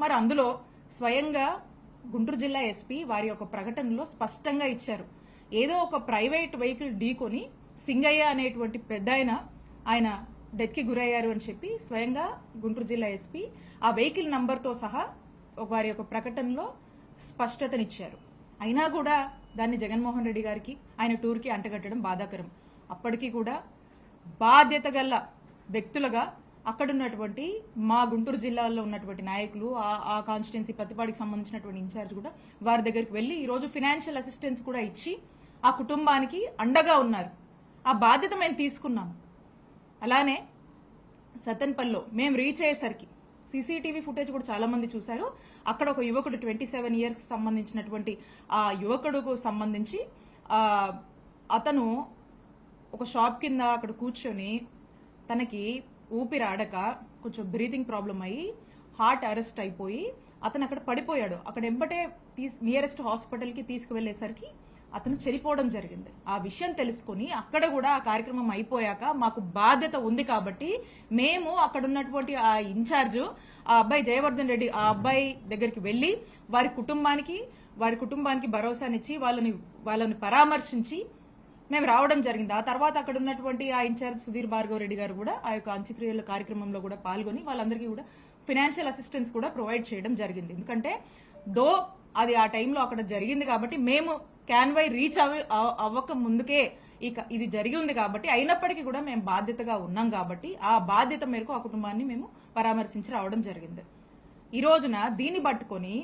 మరి అందులో స్వయంగా గుంటూరు జిల్లా ఎస్పీ వారి యొక్క ప్రకటనలో స్పష్టంగా ఇచ్చారు. ఏదో ఒక ప్రైవేట్ వెహికల్ ఢీకొని సింగయ్య అనేటువంటి పెద్ద ఆయన ఆయన డెత్కి గురయ్యారు అని చెప్పి స్వయంగా గుంటూరు జిల్లా ఎస్పీ ఆ వెహికల్ నంబర్తో సహా వారి యొక్క ప్రకటనలో స్పష్టతనిచ్చారు. అయినా కూడా దాన్ని జగన్మోహన్ రెడ్డి గారికి ఆయన టూర్కి అంటగట్టడం బాధాకరం. అప్పటికీ కూడా బాధ్యత గల అక్కడ అక్కడున్నటువంటి మా గుంటూరు జిల్లాలో ఉన్నటువంటి నాయకులు ఆ- కాన్స్టిట్యున్సీ ప్రతిపాడికి సంబంధించినటువంటి ఇన్ఛార్జ్ కూడా వారి దగ్గరికి వెళ్ళి ఈరోజు ఫినాన్షియల్ అసిస్టెన్స్ కూడా ఇచ్చి ఆ కుటుంబానికి అండగా ఉన్నారు. ఆ బాధ్యత మేము తీసుకున్నాం. అలానే సతన్పల్లో మేము రీచ్ అయ్యేసరికి సీసీటీవీ ఫుటేజ్ కూడా చాలా మంది చూశారు. అక్కడ ఒక యువకుడు ట్వంటీ సెవెన్ ఇయర్స్ సంబంధించినటువంటి ఆ యువకుడుకు సంబంధించి అతను ఒక షాప్ కింద అక్కడ కూర్చొని తనకి ఊపిరి ఆడక కొంచెం బ్రీతింగ్ ప్రాబ్లం అయ్యి హార్ట్ అరెస్ట్ అయిపోయి అతను అక్కడ పడిపోయాడు. అక్కడ ఎంబటే తీస్ నియరెస్ట్ హాస్పిటల్కి తీసుకువెళ్ళేసరికి అతను చనిపోవడం జరిగింది. ఆ విషయం తెలుసుకుని అక్కడ కూడా ఆ కార్యక్రమం అయిపోయాక మాకు బాధ్యత ఉంది కాబట్టి మేము అక్కడ ఉన్నటువంటి ఆ ఇన్ఛార్జ్ ఆ అబ్బాయి జయవర్ధన్ రెడ్డి ఆ అబ్బాయి దగ్గరికి వెళ్ళి వారి కుటుంబానికి వారి కుటుంబానికి భరోసానిచ్చి వాళ్ళని వాళ్ళని పరామర్శించి మేము రావడం జరిగింది. ఆ తర్వాత అక్కడ ఉన్నటువంటి ఆ ఇన్ఛార్జ్ సుధీర్ భార్గవ్ రెడ్డి గారు కూడా ఆ యొక్క అంత్యక్రియల కార్యక్రమంలో కూడా పాల్గొని వాళ్ళందరికీ కూడా ఫినాన్షియల్ అసిస్టెన్స్ కూడా ప్రొవైడ్ చేయడం జరిగింది. ఎందుకంటే దో అది ఆ టైంలో అక్కడ జరిగింది కాబట్టి మేము క్యాన్వై రీచ్ అవ- అవ్వక ముందుకే ఇక ఇది జరిగి ఉంది కాబట్టి అయినప్పటికీ కూడా మేము బాధ్యతగా ఉన్నాం కాబట్టి ఆ బాధ్యత మేరకు ఆ కుటుంబాన్ని మేము పరామర్శించి రావడం జరిగింది. ఈ రోజున దీన్ని పట్టుకొని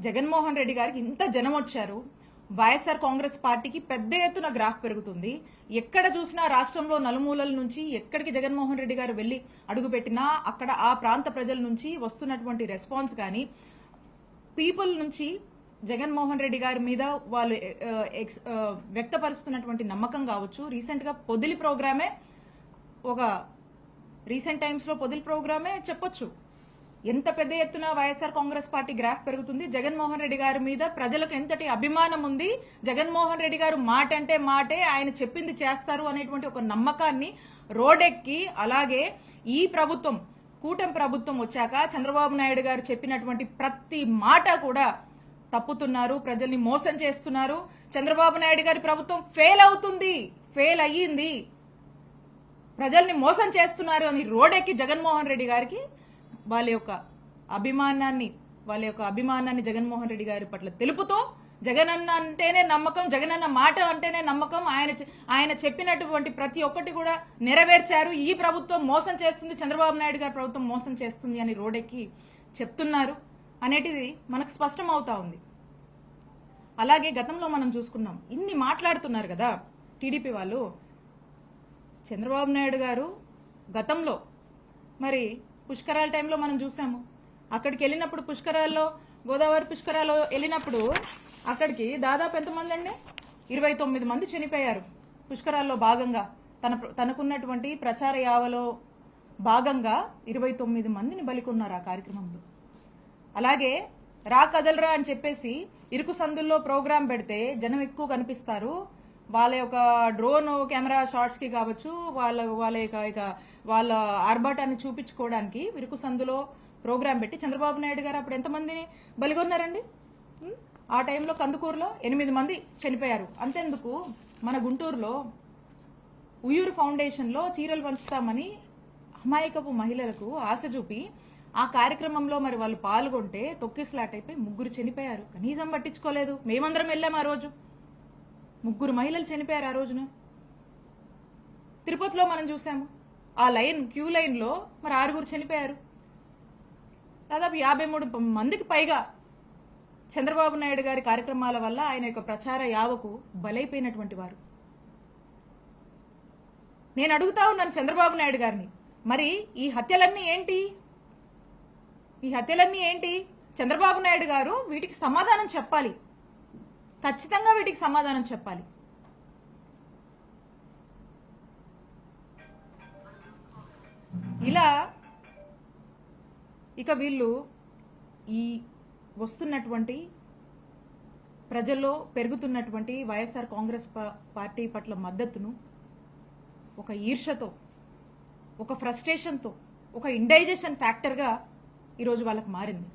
జగన్మోహన్ రెడ్డి గారికి ఇంత జనం వచ్చారు. వైఎస్ఆర్ కాంగ్రెస్ పార్టీకి పెద్ద ఎత్తున గ్రాఫ్ పెరుగుతుంది. ఎక్కడ చూసినా రాష్ట్రంలో నలుమూలల నుంచి ఎక్కడికి జగన్మోహన్ రెడ్డి గారు వెళ్ళి అడుగుపెట్టినా అక్కడ ఆ ప్రాంత ప్రజల నుంచి వస్తున్నటువంటి రెస్పాన్స్ కానీ పీపుల్ నుంచి జగన్మోహన్ రెడ్డి గారి మీద వాళ్ళు ఎక్స్- వ్యక్తపరుస్తున్నటువంటి నమ్మకం కావచ్చు. రీసెంట్గా పొదిలి ప్రోగ్రామే ఒక రీసెంట్ టైమ్స్లో పొదిలి ప్రోగ్రామే చెప్పొచ్చు. ఎంత పెద్ద ఎత్తున వైఎస్ఆర్ కాంగ్రెస్ పార్టీ గ్రాఫ్ పెరుగుతుంది? జగన్మోహన్ రెడ్డి గారి మీద ప్రజలకు ఎంతటి అభిమానం ఉంది? జగన్మోహన్ రెడ్డి గారు మాట అంటే మాటే ఆయన చెప్పింది చేస్తారు అనేటువంటి ఒక నమ్మకాన్ని రోడెక్కి అలాగే ఈ ప్రభుత్వం కూటమి ప్రభుత్వం వచ్చాక చంద్రబాబు నాయుడు గారు చెప్పినటువంటి ప్రతి మాట కూడా తప్పుతున్నారు ప్రజల్ని మోసం చేస్తున్నారు. చంద్రబాబు నాయుడు గారి ప్రభుత్వం ఫెయిల్ అవుతుంది ఫెయిల్ అయ్యింది. ప్రజల్ని మోసం చేస్తున్నారు అని రోడెక్కి జగన్మోహన్ రెడ్డి గారికి వాళ్ళ యొక్క అభిమానాన్ని వాళ్ళ యొక్క అభిమానాన్ని జగన్మోహన్ రెడ్డి గారి పట్ల తెలుపుతూ జగనన్న అంటేనే నమ్మకం జగనన్న మాట అంటేనే నమ్మకం. ఆయన ఆయన చెప్పినటువంటి ప్రతి ఒక్కటి కూడా నెరవేర్చారు. ఈ ప్రభుత్వం మోసం చేస్తుంది చంద్రబాబు నాయుడు గారి ప్రభుత్వం మోసం చేస్తుంది అని రోడెక్కి చెప్తున్నారు. అనేటిది మనకు స్పష్టం అవుతా ఉంది. అలాగే గతంలో మనం చూసుకున్నాం ఇన్ని మాట్లాడుతున్నారు కదా టీడీపీ వాళ్ళు. చంద్రబాబు నాయుడు గారు గతంలో మరి పుష్కరాల టైంలో మనం చూసాము. అక్కడికి వెళ్ళినప్పుడు పుష్కరాల్లో గోదావరి పుష్కరాలు వెళ్ళినప్పుడు అక్కడికి దాదాపు ఎంతమంది అండి ఇరవై తొమ్మిది మంది చనిపోయారు పుష్కరాల్లో భాగంగా. తన తనకున్నటువంటి ప్రచార యావలో భాగంగా ఇరవై తొమ్మిది మందిని బలికొన్నారు ఆ కార్యక్రమంలో. అలాగే రా కదలరా అని చెప్పేసి ఇరుకు సందుల్లో ప్రోగ్రాం పెడితే జనం ఎక్కువ కనిపిస్తారు. వాళ్ళ యొక్క డ్రోన్ కెమెరా షాట్స్కి కావచ్చు వాళ్ళ వాళ్ళ యొక్క ఇక వాళ్ళ ఆర్భాటాన్ని చూపించుకోవడానికి విరుకు సందులో ప్రోగ్రాం పెట్టి చంద్రబాబు నాయుడు గారు అప్పుడు ఎంతమందిని బలిగొన్నారండి? ఆ టైంలో కందుకూరులో ఎనిమిది మంది చనిపోయారు. అంతెందుకు మన గుంటూరులో ఉయ్యూరు ఫౌండేషన్లో చీరలు పంచుతామని అమాయకపు మహిళలకు ఆశ చూపి ఆ కార్యక్రమంలో మరి వాళ్ళు పాల్గొంటే తొక్కిసలాట్ అయిపోయి ముగ్గురు చనిపోయారు. కనీసం పట్టించుకోలేదు. మేమందరం వెళ్ళాం ఆ రోజు. ముగ్గురు మహిళలు చనిపోయారు ఆ రోజున. తిరుపతిలో మనం చూసాము ఆ లైన్ క్యూ లైన్లో మరి ఆరుగురు చనిపోయారు. దాదాపు యాభై మూడు మందికి పైగా చంద్రబాబు నాయుడు గారి కార్యక్రమాల వల్ల ఆయన యొక్క ప్రచార యావకు బలైపోయినటువంటి వారు. నేను అడుగుతా ఉన్నాను చంద్రబాబు నాయుడు గారిని మరి ఈ హత్యలన్నీ ఏంటి? ఈ హత్యలన్నీ ఏంటి? చంద్రబాబు నాయుడు గారు వీటికి సమాధానం చెప్పాలి. ఖచ్చితంగా వీటికి సమాధానం చెప్పాలి. ఇలా ఇక వీళ్ళు ఈ వస్తున్నటువంటి ప్రజల్లో పెరుగుతున్నటువంటి వైఎస్ఆర్ కాంగ్రెస్ పార్టీ పట్ల మద్దతును ఒక ఈర్షతో ఒక ఫ్రస్ట్రేషన్తో ఒక ఇండైజెషన్ ఫ్యాక్టర్గా ఈరోజు వాళ్ళకి మారింది.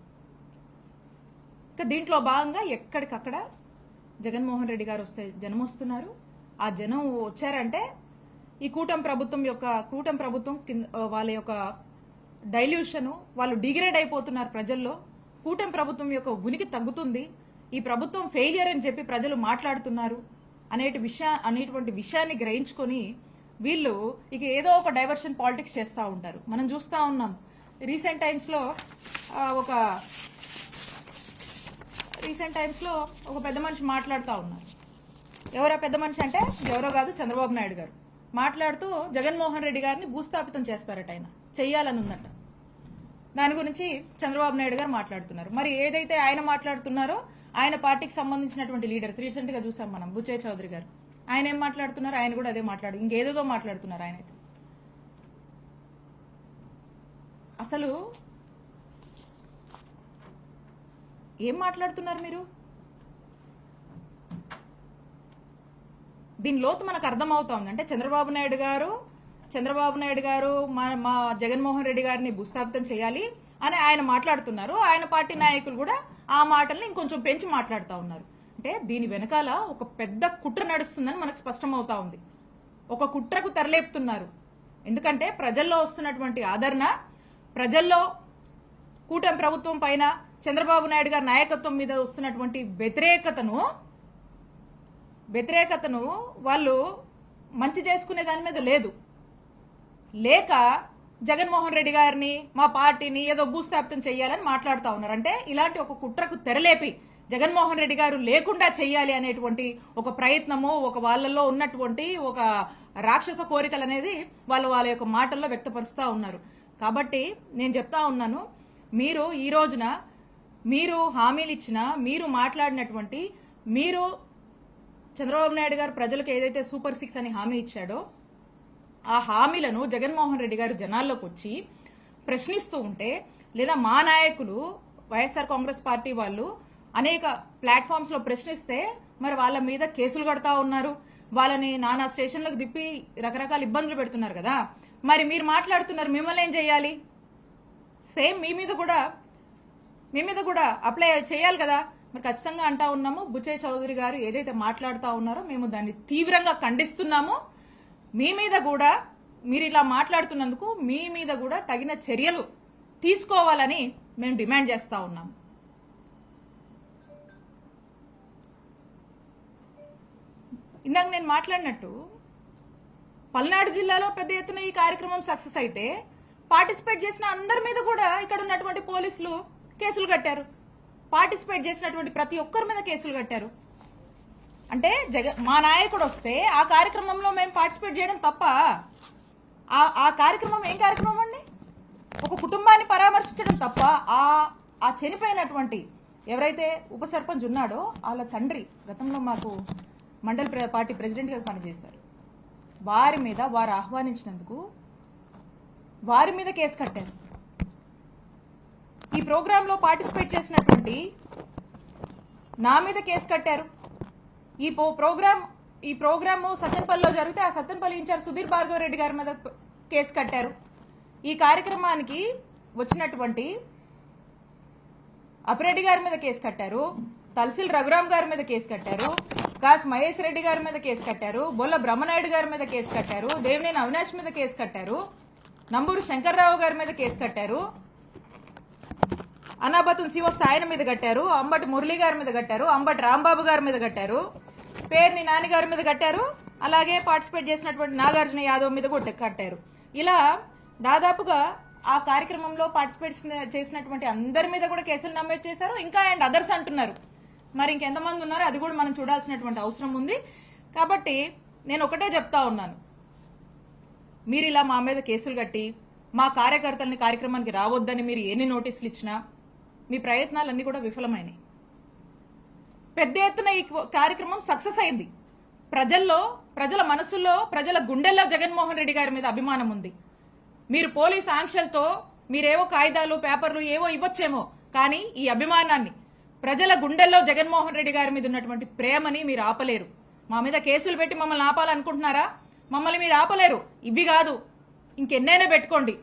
ఇక దీంట్లో భాగంగా ఎక్కడికక్కడ జగన్మోహన్ రెడ్డి గారు వస్తే జనం వస్తున్నారు. ఆ జనం వచ్చారంటే ఈ కూటమి ప్రభుత్వం యొక్క కూటమి ప్రభుత్వం కింద వాళ్ళ యొక్క డైల్యూషన్ వాళ్ళు డిగ్రేడ్ అయిపోతున్నారు ప్రజల్లో. కూటమి ప్రభుత్వం యొక్క ఉనికి తగ్గుతుంది. ఈ ప్రభుత్వం ఫెయిలియర్ అని చెప్పి ప్రజలు మాట్లాడుతున్నారు అనేటి విషయా అనేటువంటి విషయాన్ని గ్రహించుకొని వీళ్ళు ఇక ఏదో ఒక డైవర్షన్ పాలిటిక్స్ చేస్తూ ఉంటారు. మనం చూస్తూ ఉన్నాం. రీసెంట్ టైమ్స్లో ఒక రీసెంట్ టైమ్స్లో ఒక పెద్ద మనిషి మాట్లాడుతూ ఉన్నారు. ఎవరో పెద్ద మనిషి అంటే? ఎవరో కాదు చంద్రబాబు నాయుడు గారు. మాట్లాడుతూ జగన్మోహన్ రెడ్డి గారిని భూస్థాపితం చేస్తారట ఆయన. చెయ్యాలని ఉందట. దాని గురించి చంద్రబాబు నాయుడు గారు మాట్లాడుతున్నారు. మరి ఏదైతే ఆయన మాట్లాడుతున్నారో ఆయన పార్టీకి సంబంధించినటువంటి లీడర్స్ రీసెంట్గా చూసాం మనం బుచ్చయ్య చౌదరి గారు. ఆయన ఏం మాట్లాడుతున్నారు? ఆయన కూడా అదే మాట్లాడు ఇంకేదేదో మాట్లాడుతున్నారు ఆయన అయితే. అసలు ఏం మాట్లాడుతున్నారు మీరు? దీని లోతు మనకు అర్థమవుతోంది అంటే చంద్రబాబు నాయుడు గారు చంద్రబాబు నాయుడు గారు మా మా జగన్మోహన్ రెడ్డి గారిని భూస్థాపితం చేయాలి అని ఆయన మాట్లాడుతున్నారు. ఆయన పార్టీ నాయకులు కూడా ఆ మాటల్ని ఇంకొంచెం పెంచి మాట్లాడుతూ ఉన్నారు. అంటే దీని వెనకాల ఒక పెద్ద కుట్ర నడుస్తుందని మనకు స్పష్టమవుతా ఉంది. ఒక కుట్రకు తెరలేపుతున్నారు. ఎందుకంటే ప్రజల్లో వస్తున్నటువంటి ఆదరణ ప్రజల్లో కూటమి ప్రభుత్వం పైన చంద్రబాబు నాయుడు గారి నాయకత్వం మీద వస్తున్నటువంటి వ్యతిరేకతను వ్యతిరేకతను వాళ్ళు మంచి చేసుకునే దాని మీద లేదు. లేక జగన్మోహన్ రెడ్డి గారిని మా పార్టీని ఏదో భూస్థాపితం చేయాలని మాట్లాడుతూ ఉన్నారు. అంటే ఇలాంటి ఒక కుట్రకు తెరలేపి జగన్మోహన్ రెడ్డి గారు లేకుండా చేయాలి అనేటువంటి ఒక ప్రయత్నము ఒక వాళ్ళల్లో ఉన్నటువంటి ఒక రాక్షస కోరికలు అనేది వాళ్ళు వాళ్ళ యొక్క మాటల్లో వ్యక్తపరుస్తూ ఉన్నారు. కాబట్టి నేను చెప్తా ఉన్నాను మీరు ఈ రోజున మీరు హామీలు ఇచ్చిన మీరు మాట్లాడినటువంటి మీరు చంద్రబాబు నాయుడు గారు ప్రజలకు ఏదైతే సూపర్ సిక్స్ అని హామీ ఇచ్చాడో ఆ హామీలను జగన్మోహన్ రెడ్డి గారు జనాల్లోకి వచ్చి ప్రశ్నిస్తూ ఉంటే లేదా మా నాయకులు వైఎస్ఆర్ కాంగ్రెస్ పార్టీ వాళ్ళు అనేక ప్లాట్ఫామ్స్లో ప్రశ్నిస్తే మరి వాళ్ళ మీద కేసులు కడతా ఉన్నారు. వాళ్ళని నానా స్టేషన్లకు దిప్పి రకరకాల ఇబ్బందులు పెడుతున్నారు కదా. మరి మీరు మాట్లాడుతున్నారు మిమ్మల్ని ఏం చేయాలి? సేమ్ మీ మీద కూడా మీ మీద కూడా అప్లై చేయాలి కదా. మరి ఖచ్చితంగా అంటా ఉన్నాము. బుచ్చయ్య చౌదరి గారు ఏదైతే మాట్లాడుతూ ఉన్నారో మేము దాన్ని తీవ్రంగా ఖండిస్తున్నాము. మీ మీద కూడా మీరు ఇలా మాట్లాడుతున్నందుకు మీ మీద కూడా తగిన చర్యలు తీసుకోవాలని మేము డిమాండ్ చేస్తా ఉన్నాము. ఇందాక నేను మాట్లాడినట్టు పల్నాడు జిల్లాలో పెద్ద ఎత్తున ఈ కార్యక్రమం సక్సెస్ అయితే పార్టిసిపేట్ చేసిన అందరి మీద కూడా ఇక్కడ ఉన్నటువంటి పోలీసులు కేసులు కట్టారు. పార్టిసిపేట్ చేసినటువంటి ప్రతి ఒక్కరి మీద కేసులు కట్టారు. అంటే జగ మా నాయకుడు వస్తే ఆ కార్యక్రమంలో మేము పార్టిసిపేట్ చేయడం తప్ప ఆ ఆ కార్యక్రమం ఏం కార్యక్రమం అండి? ఒక కుటుంబాన్ని పరామర్శించడం తప్ప ఆ ఆ చనిపోయినటువంటి ఎవరైతే ఉప సర్పంచ్ ఉన్నాడో వాళ్ళ తండ్రి గతంలో మాకు మండల్ ప్ర- పార్టీ ప్రెసిడెంట్గా పనిచేశారు. వారి మీద వారు ఆహ్వానించినందుకు వారి మీద కేసు కట్టారు. ఈ ప్రోగ్రాంలో పార్టిసిపేట్ చేసినటువంటి నా మీద కేసు కట్టారు. ఈ పో- ప్రోగ్రామ్ ఈ ప్రోగ్రామ్ సత్తెనపల్లిలో జరిగితే ఆ సత్తెనపల్లి ఇన్ఛార్జ్ సుధీర్ భార్గవ రెడ్డి గారి మీద కేసు కట్టారు. ఈ కార్యక్రమానికి వచ్చినటువంటి అపిరెడ్డి గారి మీద కేసు కట్టారు. తలసిల్ రఘురామ్ గారి మీద కేసు కట్టారు. కాస్ మహేష్ రెడ్డి గారి మీద కేసు కట్టారు. బొల్ల బ్రహ్మనాయుడు గారి మీద కేసు కట్టారు. దేవినేని అవినాష్ మీద కేసు కట్టారు. నంబూరు శంకర్రావు గారి మీద కేసు కట్టారు. అనాబతున్ శివస్థ ఆయన మీద కట్టారు అంబటి మురళి గారి మీద కట్టారు అంబటి రాంబాబు గారి మీద కట్టారు. పేరుని నాన్నగారి మీద కట్టారు అలాగే పార్టిసిపేట్ చేసినటువంటి నాగార్జున యాదవ్ మీద కూడా కట్టారు. ఇలా దాదాపుగా ఆ కార్యక్రమంలో పార్టిసిపేట్ చేసినటువంటి అందరి మీద కూడా కేసులు నమోదు చేశారు ఇంకా అండ్ అదర్స్ అంటున్నారు. మరి ఇంకెంతమంది ఉన్నారో అది కూడా మనం చూడాల్సినటువంటి అవసరం ఉంది. కాబట్టి నేను ఒకటే చెప్తా ఉన్నాను. మీరు ఇలా మా మీద కేసులు కట్టి మా కార్యకర్తల్ని కార్యక్రమానికి రావద్దని మీరు ఎన్ని నోటీసులు ఇచ్చినా మీ ప్రయత్నాలన్నీ కూడా విఫలమైనాయి. పెద్ద ఎత్తున ఈ కార్యక్రమం సక్సెస్ అయింది. ప్రజల్లో ప్రజల మనసుల్లో ప్రజల గుండెల్లో జగన్మోహన్ రెడ్డి గారి మీద అభిమానం ఉంది. మీరు పోలీస్ ఆంక్షలతో మీరేవో కాగితాలు పేపర్లు ఏవో ఇవ్వచ్చేమో కానీ ఈ అభిమానాన్ని ప్రజల గుండెల్లో జగన్మోహన్ రెడ్డి గారి మీద ఉన్నటువంటి ప్రేమని మీరు ఆపలేరు. మా మీద కేసులు పెట్టి మమ్మల్ని ఆపాలనుకుంటున్నారా? మమ్మల్ని మీరు ఆపలేరు. ఇవి కాదు. ఇంకెన్నైనా పెట్టుకోండి.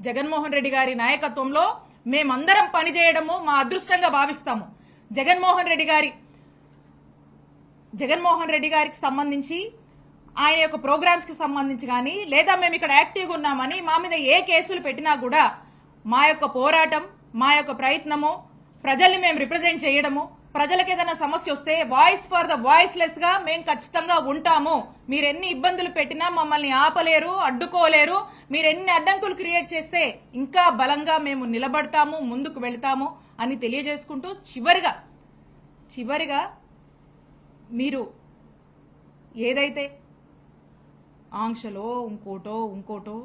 జగన్మోహన్ రెడ్డి గారి నాయకత్వంలో మేమందరం పనిచేయడము మా అదృష్టంగా భావిస్తాము. జగన్మోహన్ రెడ్డి గారి జగన్మోహన్ రెడ్డి గారికి సంబంధించి ఆయన యొక్క ప్రోగ్రామ్స్కి సంబంధించి కానీ లేదా మేము ఇక్కడ యాక్టివ్గా ఉన్నామని మా మీద ఏ కేసులు పెట్టినా కూడా మా యొక్క పోరాటం మా యొక్క ప్రయత్నము ప్రజల్ని మేము రిప్రజెంట్ చేయడము ప్రజలకు ఏదైనా సమస్య వస్తే వాయిస్ ఫర్ ద వాయిస్లెస్గా మేము ఖచ్చితంగా ఉంటాము. మీరు ఎన్ని ఇబ్బందులు పెట్టినా మమ్మల్ని ఆపలేరు అడ్డుకోలేరు. మీరు ఎన్ని అడ్డంకులు క్రియేట్ చేస్తే ఇంకా బలంగా మేము నిలబడతాము ముందుకు వెళ్తాము అని తెలియజేసుకుంటూ చివరిగా చివరిగా మీరు ఏదైతే ఆంక్షలో ఇంకోటో ఇంకోటో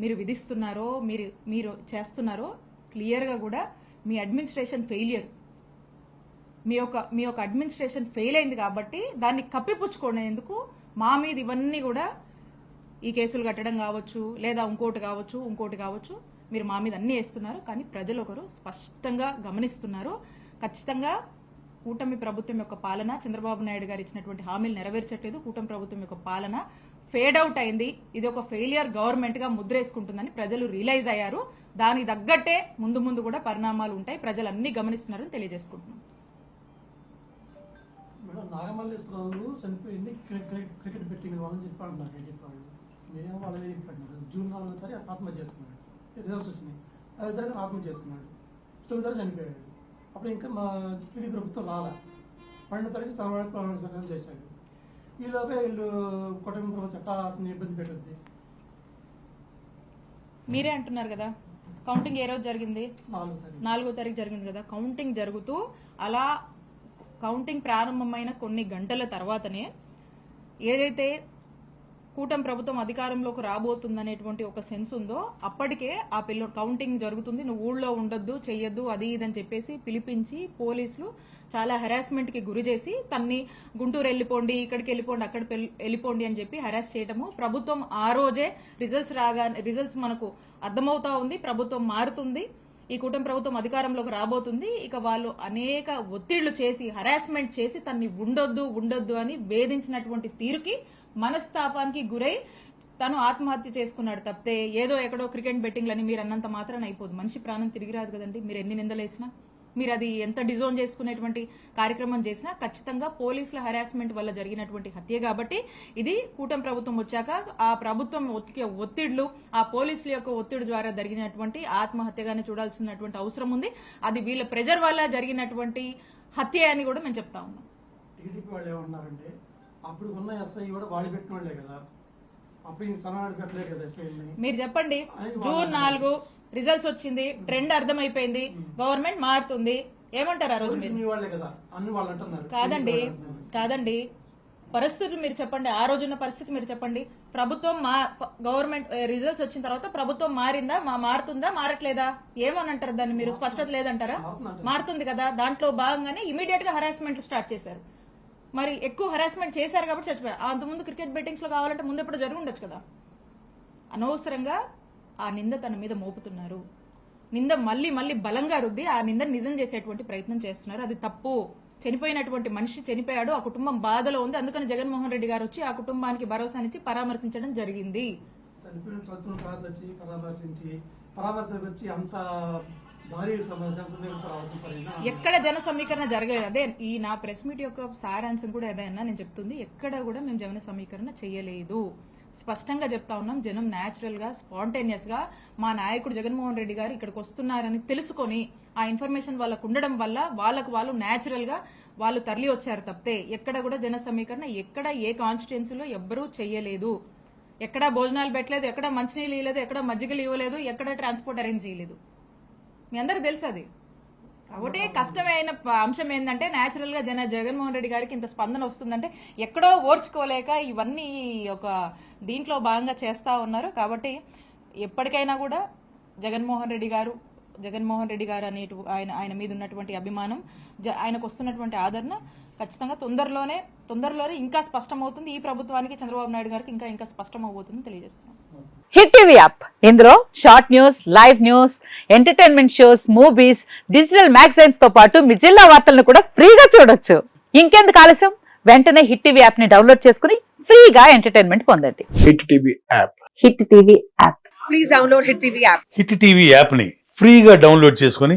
మీరు విధిస్తున్నారో మీరు మీరు చేస్తున్నారో క్లియర్గా కూడా మీ అడ్మినిస్ట్రేషన్ ఫెయిలియర్. మీ యొక్క మీ యొక్క అడ్మినిస్ట్రేషన్ ఫెయిల్ అయింది కాబట్టి దాన్ని కప్పిపుచ్చుకునేందుకు మా మీద ఇవన్నీ కూడా ఈ కేసులు కట్టడం కావచ్చు లేదా ఇంకోటి కావచ్చు ఇంకోటి కావచ్చు మీరు మా మీద అన్ని వేస్తున్నారు. కానీ ప్రజలు ఒకరు స్పష్టంగా గమనిస్తున్నారు. ఖచ్చితంగా కూటమి ప్రభుత్వం యొక్క పాలన చంద్రబాబు నాయుడు గారు ఇచ్చినటువంటి హామీలు నెరవేర్చట్లేదు. కూటమి ప్రభుత్వం యొక్క పాలన ఫేడ్ అవుట్ అయింది. ఇది ఒక ఫెయిలియర్ గవర్నమెంట్గా ముద్రేసుకుంటుందని ప్రజలు రియలైజ్ అయ్యారు. దానికి తగ్గట్టే ముందు ముందు కూడా పరిణామాలు ఉంటాయి. ప్రజలు అన్ని గమనిస్తున్నారని తెలియజేసుకుంటున్నాం. మేడం నాగమల్లేశ్వరరావు చనిపోయింది క్రికెట్ బెట్టింగ్ వాళ్ళని చెప్పి అంటున్నారు క్రికెట్ వాళ్ళు మీరేమో వాళ్ళ మీద పెట్టినారు జూన్ నాలుగో తారీఖు ఆత్మహత్య చేసుకున్నాడు. రిజల్ట్స్ వచ్చినాయి. ఐదో తారీఖు ఆత్మహత్య చేసుకున్నాడు. తొమ్మిది తారీఖు చనిపోయాడు. అప్పుడు ఇంకా మా టీడీ ప్రభుత్వం రాలే. పన్నెండు తారీఖు చంద్రబాబు ప్రమాణ చేశాడు. ఈలోగా వీళ్ళు కుటుంబ ప్రభుత్వం ఎట్టా అతన్ని ఇబ్బంది పెట్టద్ది. మీరే అంటున్నారు కదా కౌంటింగ్ ఏ రోజు జరిగింది? నాలుగో తారీఖు జరిగింది కదా కౌంటింగ్ జరుగుతూ అలా కౌంటింగ్ ప్రారంభమైన కొన్ని గంటల తర్వాతనే ఏదైతే కూటమి ప్రభుత్వం అధికారంలోకి రాబోతుందనేటువంటి ఒక సెన్స్ ఉందో అప్పటికే ఆ పిల్ల కౌంటింగ్ జరుగుతుంది. నువ్వు ఊళ్ళో ఉండొద్దు చెయ్యొద్దు అది ఇది అని చెప్పేసి పిలిపించి పోలీసులు చాలా హెరాస్మెంట్కి గురి చేసి తన్ని గుంటూరు వెళ్ళిపోండి ఇక్కడికి వెళ్ళిపోండి అక్కడ వెళ్ళిపోండి అని చెప్పి హెరాస్ చేయటము. ప్రభుత్వం ఆ రోజే రిజల్ట్స్ రాగా రిజల్ట్స్ మనకు అర్థమవుతా ఉంది ప్రభుత్వం మారుతుంది. ఈ కూటమి ప్రభుత్వం అధికారంలోకి రాబోతుంది. ఇక వాళ్ళు అనేక ఒత్తిళ్ళు చేసి హరాస్మెంట్ చేసి తన్ని ఉండొద్దు ఉండొద్దు అని వేధించినటువంటి తీరుకి మనస్తాపానికి గురై తను ఆత్మహత్య చేసుకున్నాడు తప్పితే ఏదో ఎక్కడో క్రికెట్ బెట్టింగ్లని మీరు అన్నంత మాత్రాన అయిపోదు. మనిషి ప్రాణం తిరిగి రాదు కదండి. మీరు ఎన్ని నిందలేసినా? మీరు అది ఎంత డిజోన్ చేసుకునేటువంటి కార్యక్రమం చేసినా ఖచ్చితంగా పోలీసుల హరాస్మెంట్ వల్ల జరిగినటువంటి హత్య కాబట్టి ఇది కూటమి ప్రభుత్వం వచ్చాక ఆ ప్రభుత్వం ఒత్తిళ్ళు ఆ పోలీసుల యొక్క ఒత్తిడి ద్వారా జరిగినటువంటి ఆత్మహత్యగానే చూడాల్సినటువంటి అవసరం ఉంది. అది వీళ్ళ ప్రెజర్ వల్ల జరిగినటువంటి హత్య అని కూడా మేము చెప్తా ఉన్నాం. టీడీపీ వాళ్ళు ఏమన్నారంటే అప్పుడు ఉన్న ఎస్ఐ కూడా వాళ్ళు పెట్టిన వాళ్ళే కదా. అప్పుడు ఇంక తనవాడు పెట్టలేదు కదా ఎస్ఐని. మీరు చెప్పండి. జూన్ నాలుగు రిజల్ట్స్ వచ్చింది ట్రెండ్ అర్థమైపోయింది గవర్నమెంట్ మారుతుంది. ఏమంటారు ఆ రోజు మీరు? కాదండి కాదండి. పరిస్థితులు మీరు చెప్పండి ఆ రోజున్న పరిస్థితి మీరు చెప్పండి. ప్రభుత్వం మా గవర్నమెంట్ రిజల్ట్స్ వచ్చిన తర్వాత ప్రభుత్వం మారిందా మా మారుతుందా మారట్లేదా? ఏమని అంటారు దాన్ని మీరు? స్పష్టత లేదంటారా. మారుతుంది కదా దాంట్లో భాగంగానే ఇమీడియట్గా హరాస్మెంట్ స్టార్ట్ చేశారు. మరి ఎక్కువ హరాస్మెంట్ చేశారు కాబట్టి చచ్చిపోయారు. అంతకుముందు క్రికెట్ బెట్టింగ్స్లో కావాలంటే ముందు ఎప్పుడు జరిగి ఉండొచ్చు కదా. అనవసరంగా ఆ నింద తన మీద మోపుతున్నారు. నింద మళ్ళీ మళ్ళీ బలంగా రుద్ది ఆ నింద నిజం చేసేటువంటి ప్రయత్నం చేస్తున్నారు. అది తప్పు. చనిపోయినటువంటి మనిషి చనిపోయాడు. ఆ కుటుంబం బాధలో ఉంది. అందుకని జగన్మోహన్ రెడ్డి గారు వచ్చి ఆ కుటుంబానికి భరోసానిచ్చి పరామర్శించడం జరిగింది. ఎక్కడ జన సమీకరణ జరగలేదు. అదే ఈ నా ప్రెస్ మీట్ యొక్క సారాంశం కూడా ఏదైనా నేను చెప్తుంది. ఎక్కడ కూడా మేము జన సమీకరణ చేయలేదు. స్పష్టంగా చెప్తా ఉన్నాం జనం న్యాచురల్గా స్పాంటేనియస్గా మా నాయకుడు జగన్మోహన్ రెడ్డి గారు ఇక్కడికి వస్తున్నారని తెలుసుకొని ఆ ఇన్ఫర్మేషన్ వాళ్ళకు ఉండడం వల్ల వాళ్ళకు వాళ్ళు న్యాచురల్గా వాళ్ళు తరలి వచ్చారు తప్పితే ఎక్కడ కూడా జన సమీకరణ ఎక్కడ ఏ కాన్స్టిట్యున్సీలో ఎవ్వరూ చెయ్యలేదు ఎక్కడ భోజనాలు పెట్టలేదు ఎక్కడ మంచినీళ్ళు ఇవ్వలేదు ఎక్కడ మజ్జిగలు ఇవ్వలేదు ఎక్కడ ట్రాన్స్పోర్ట్ అరేంజ్ చేయలేదు. మీ అందరికి తెలుసు అది? ఒకటే కష్టమైన అంశం ఏంటంటే నేచురల్గా జన జగన్మోహన్ రెడ్డి గారికి ఇంత స్పందన వస్తుందంటే ఎక్కడో ఓర్చుకోలేక ఇవన్నీ ఒక దీంట్లో భాగంగా చేస్తా ఉన్నారు. కాబట్టి ఎప్పటికైనా కూడా జగన్మోహన్ రెడ్డి గారు జగన్మోహన్ రెడ్డి గారు అనేటు ఆయన ఆయన మీద ఉన్నటువంటి అభిమానం జ- ఆయనకు వస్తున్నటువంటి ఆదరణ ఖచ్చితంగా తొందరలోనే తొందరలోనే ఇంకా స్పష్టమవుతుంది ఈ ప్రభుత్వానికి చంద్రబాబు నాయుడు గారికి ఇంకా ఇంకా స్పష్టం అవబోతుందని తెలియజేస్తున్నాం. Hit TV app. ఇందులో short news live news entertainment shows movies digital మ్యాగజైన్స్తో పాటు మీ జిల్లా వార్తలను కూడా ఫ్రీగా చూడొచ్చు. ఇంకెందుకు ఆలస్యం? వెంటనే హిట్ టీవీ యాప్ని డౌన్లోడ్ చేసుకుని ఫ్రీగా ఎంటర్టైన్మెంట్ పొందండి. Hit TV app. Hit TV app. Please download Hit TV app. Hit TV యాప్ని ఫ్రీగా డౌన్లోడ్ చేసుకొని